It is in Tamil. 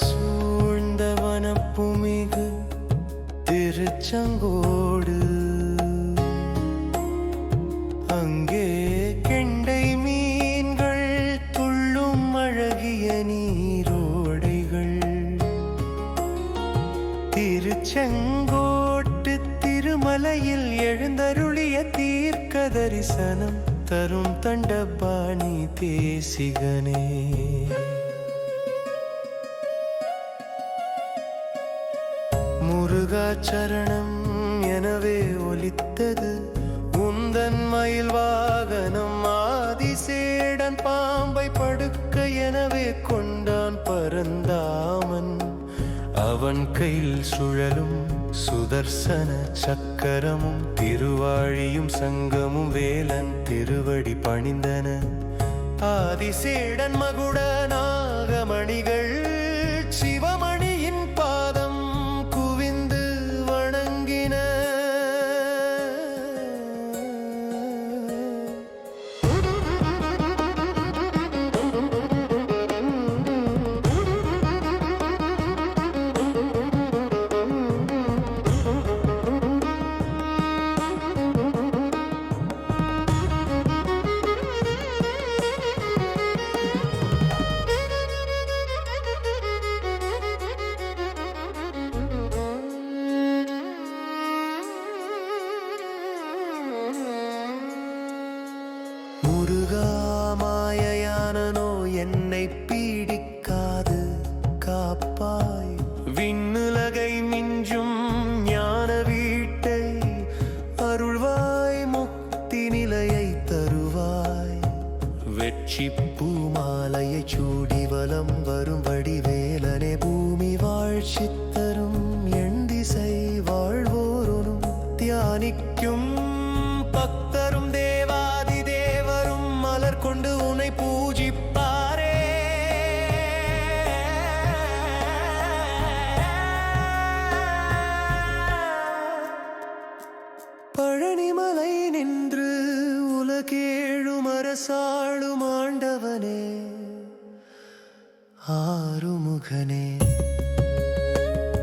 சூழ்ந்த வனப்புமிகு திருச்செங்கோடு. அங்கே கெண்டை மீன்கள் துள்ளும் அழகிய நீரோடைகள். திருச்செங்கோட்டு திருமலையில் எழுந்தருளிய தீர்க்க தரிசனம் தரும் தண்டபாணி தேசிகனே. முருகா சரணம் எனவே ஒலித்தது. உந்தன் மயில் வாகனம் ஆதிசேடன் பாம்பை படுக்க எனவே கொண்டான் பரந்தாமன். அவன் கையில் சுழலும் சுதர்சன சக்கரமும் திருவாழியும் சங்கமும் வேலன் திருவடி பணிந்தன. ஆதிசேடன் மகுட நாகமணிகள் சிவமணியின் முருகா மாயையானனோ என்னை பீடிக்காது காப்பாய். விண்ணுலகை மிஞ்சும் ஞான வீட்டை அருள்வாய் முக்தி நிலையை தருவாய். வெற்றி பூமாலையை சூடி வலம் வரும் வடிவேலனே பூமி வாழ்ச்சித்தரும் எண் திசை வாழ்வோரும் தியானிக்கும் பக்த பழனிமலை நின்று உலகேழும் அரசாளும் ஆண்டவனே. ஆறுமுகனே.